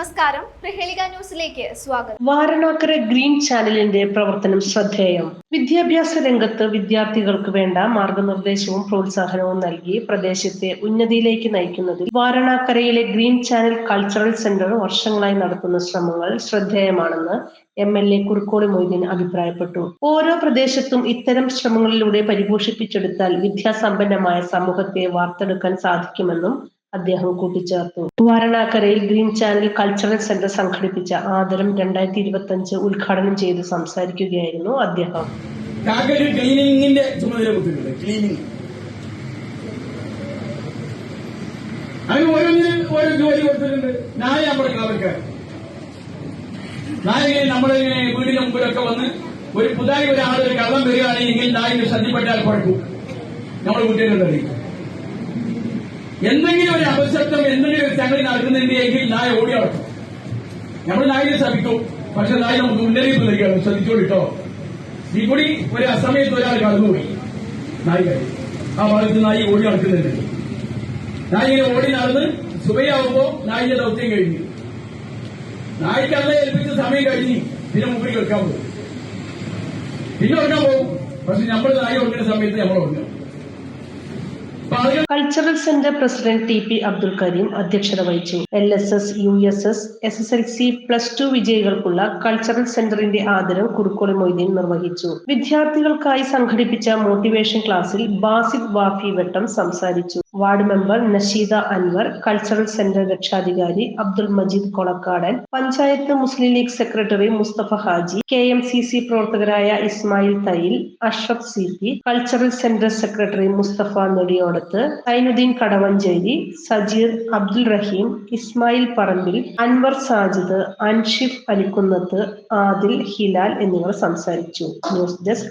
നമസ്കാരം. പ്രഹേളിക ന്യൂസിലേക്ക് സ്വാഗതം. വാരണാക്കര ഗ്രീൻ ചാനലിന്റെ പ്രവർത്തനം ശ്രദ്ധേയം. വിദ്യാഭ്യാസ രംഗത്ത് വിദ്യാർത്ഥികൾക്ക് വേണ്ട മാർഗനിർദ്ദേശവും പ്രോത്സാഹനവും നൽകി പ്രദേശത്തെ ഉന്നതിയിലേക്ക് നയിക്കുന്നതിൽ വാരണാക്കരയിലെ ഗ്രീൻ ചാനൽ കൾച്ചറൽ സെന്റർ വർഷങ്ങളായി നടത്തുന്ന ശ്രമങ്ങൾ ശ്രദ്ധേയമാണെന്ന് M L A Kurukkoli Moideen അഭിപ്രായപ്പെട്ടു. ഓരോ പ്രദേശത്തും ഇത്തരം ശ്രമങ്ങളിലൂടെ പരിപോഷിപ്പിച്ചെടുത്താൽ വിദ്യാസമ്പന്നമായ സമൂഹത്തെ വാർത്തെടുക്കാൻ സാധിക്കുമെന്നും അദ്ദേഹം കൂട്ടിച്ചേർത്തു. വാരണാക്കരയിൽ ഗ്രീൻ ചാനൽ കൾച്ചറൽ സെന്റർ സംഘടിപ്പിച്ച ആദരം രണ്ടായിരത്തി ഇരുപത്തി അഞ്ച് ഉദ്ഘാടനം ചെയ്ത് സംസാരിക്കുകയായിരുന്നു അദ്ദേഹം. ക്ലീനിങ്ങിന്റെ ചുമതല ക്ലീനിങ് അതിന് നമ്മുടെ മുമ്പിലൊക്കെ വന്ന് ഒരു പുതായി ഒരാളൊരു ഒരു കള്ളം വരികയാണെങ്കിൽ നായകന് ശ്രദ്ധപ്പെട്ടാൽ കുഴപ്പം. നമ്മൾ കുട്ടികളുണ്ട് എന്തെങ്കിലും ഒരു അപശബ്ദം എന്തെങ്കിലും ഒരു സംഗതി നടക്കുന്നുണ്ട് എങ്കിൽ നായ ഓടി നടക്കും നമ്മൾ നായിനെ ശ്രമിക്കും പക്ഷെ നായ നമുക്ക് മുന്നറിയിപ്പ് നൽകുകയാണ് ശ്രദ്ധിച്ചോളിട്ടോ ഈ കൂടി ഒരു അസമയത്ത് ഒരാൾ കടന്നുപോയി. നായിക ആ ഭാഗത്ത് നായി ഓടി നടക്കുന്നുണ്ട്. നായിങ്ങനെ ഓടി നടന്ന് സുബയാവുമ്പോ നായിന്റെ ദൗത്യം കഴിഞ്ഞു. നായിക്ക് അന്ന് ഏൽപ്പിച്ച സമയം കഴിഞ്ഞു പിന്നെ മുമ്പിൽ കേൾക്കാൻ പോകും. പിന്നെ ഉറങ്ങാൻ പോകും. പക്ഷെ നമ്മൾ നായി ഉറങ്ങുന്ന സമയത്ത് നമ്മൾ ഉറങ്ങും. Cultural centre president T P Abdul Kareem അധ്യക്ഷത വഹിച്ചു. L S S U S S S S L C plus two വിജയികൾക്കുള്ള cultural സെന്ററിന്റെ ആദരം കുറുക്കോളി മൊയ്തീൻ നിർവഹിച്ചു. വിദ്യാർത്ഥികൾക്കായി സംഘടിപ്പിച്ച മോട്ടിവേഷൻ ക്ലാസ്സിൽ ബാസിദ് വാഫി വട്ടം സംസാരിച്ചു. Ward member Nasheeda Anwar cultural centre രക്ഷാധികാരി Abdul Majeed Kolakkadan panchayat Muslim League secretary Mustafa Haji K M C C പ്രവർത്തകരായ Ismail Thayil Ashraf C P cultural centre secretary Mustafa Nediyodath Zainuddin Kadavanchery Sajeer Abdul Raheem Ismail Parambil Anwar Sajid Anshif Alikkunnath Adil Hilal എന്നിവർ സംസാരിച്ചു. News desk